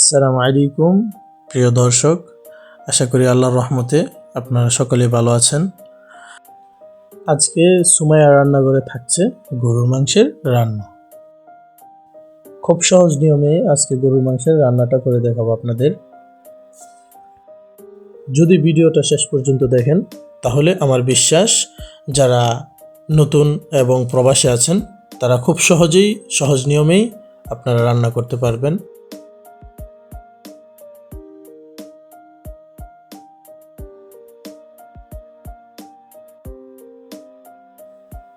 আসসালামু আলাইকুম, প্রিয় দর্শক। আশা করি আল্লাহর রহমতে আপনারা সকলে ভালো আছেন। আজকে সুমাইয়া রান্নাঘরে থাকছে গরুর মাংসের রান্না। খুব সহজ নিয়মে আজকে গরুর মাংসের রান্নাটা করে দেখাবো আপনাদের। যদি ভিডিওটা শেষ পর্যন্ত দেখেন, তাহলে আমার বিশ্বাস, যারা নতুন এবং প্রবাসী আছেন, তারা খুব সহজেই, সহজ নিয়মেই আপনারা রান্না করতে পারবেন।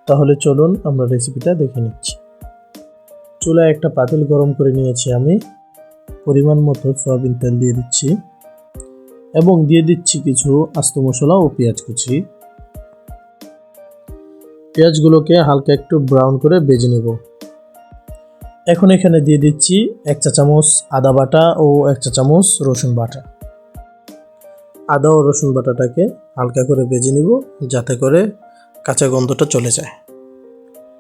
তাহলে চলুন আমরা রেসিপিটা দেখে নিচ্ছি। চুলায় একটা পাতিল গরম করে নিয়েছি আমি। পরিমাণ মতো সয়াবিন তেল দিয়ে দিচ্ছি। এবং দিয়ে দিচ্ছি কিছু আস্ত মশলা ও পেঁয়াজ কুচি। পেঁয়াজগুলোকে হালকা একটু ব্রাউন করে বেজে নেব। এখন এখানে দিয়ে দিচ্ছি এক চা চামচ আদা বাটা ও এক চা চামচ রসুন বাটা। আদা ও রসুন বাটাটাকে হালকা করে বেজে নিব, যাতে করে কাঁচা গন্ধটা চলে যায়।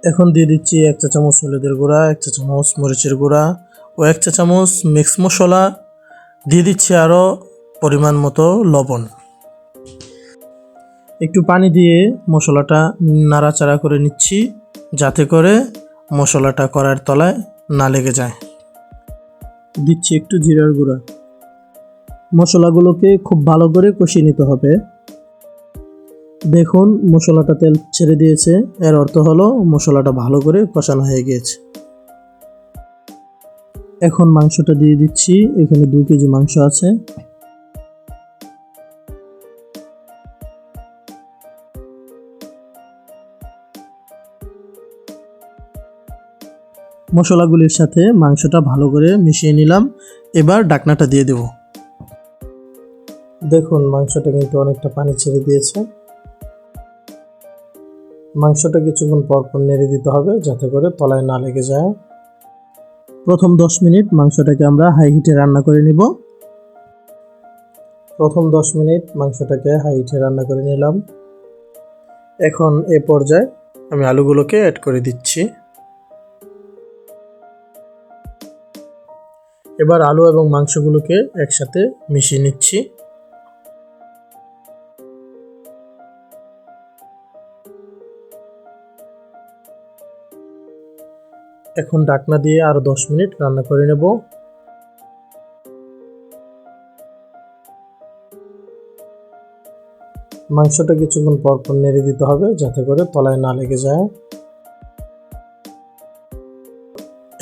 এখন দিয়ে দিচ্ছি এক চা চামচ হলুদের গুঁড়া, এক চা চামচ মরিচের গুঁড়া ও এক চা চামচ মিক্স মশলা। দিয়ে দিচ্ছি আরও পরিমাণ মতো লবণ। একটু পানি দিয়ে মশলাটা নাড়াচাড়া করে নিচ্ছি যাতে করে মশলাটা করার তলায় না লেগে যায়। দিচ্ছি একটু জিরার গুঁড়া। মশলাগুলোকে খুব ভালো করে কষিয়ে নিতে হবে। দেখুন, মশলাটা তেল ছেড়ে দিয়েছে। এর অর্থ হলো, মশলাটা ভালো করে কষানো হয়ে গিয়েছে। এখন মাংসটা দিয়ে দিচ্ছি। এখানে দু কেজি মাংস আছে। মশলাগুলির সাথে মাংসটা ভালো করে মিশিয়ে নিলাম। এবার ডাকনাটা দিয়ে দেব। দেখুন, মাংসটা কিন্তু অনেকটা পানি ছেড়ে দিয়েছে। মাংসটা কিছুক্ষণ পর পর নেড়ে দিতে হবে যাতে করে তলায় না লেগে যায়। প্রথম দশ মিনিট মাংসটাকে আমরা হাই হিটে রান্না করে নিব। প্রথম দশ মিনিট মাংসটাকে হাই হিটে রান্না করে নিলাম। এখন এ পর্যায়ে আমি আলুগুলোকে অ্যাড করে দিচ্ছি। এবার আলু এবং মাংসগুলোকে একসাথে মিশিয়ে নিচ্ছি। এখন ডাকনা দিয়ে আরও দশ মিনিট রান্না করে নেব। মাংসটা কিছুক্ষণ পর পর নেড়ে দিতে হবে যাতে করে তলায় না লেগে যায়।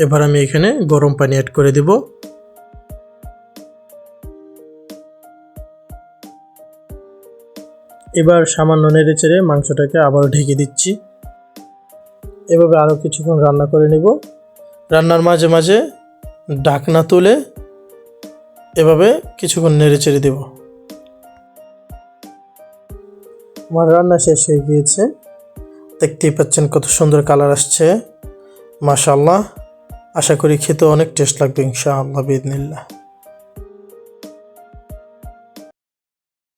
এবার আমি এখানে গরম পানি অ্যাড করে দিব। এবার সামান্য নেড়ে চেড়ে মাংসটাকে আবার ঢেকে দিচ্ছি। এভাবে আরও কিছুক্ষণ রান্না করে নিব। রান্নার মাঝে মাঝে ঢাকনা তুলে এভাবে কিছুক্ষণ নেড়ে চেড়ে দেব। আমার রান্না শেষ হয়ে গিয়েছে। দেখতেই পাচ্ছেন কত সুন্দর কালার আসছে। মাশাল্লাহ আশা করি খেতে অনেক টেস্ট লাগবে ইনশাআল্লাহ বিদিনিল্লাহ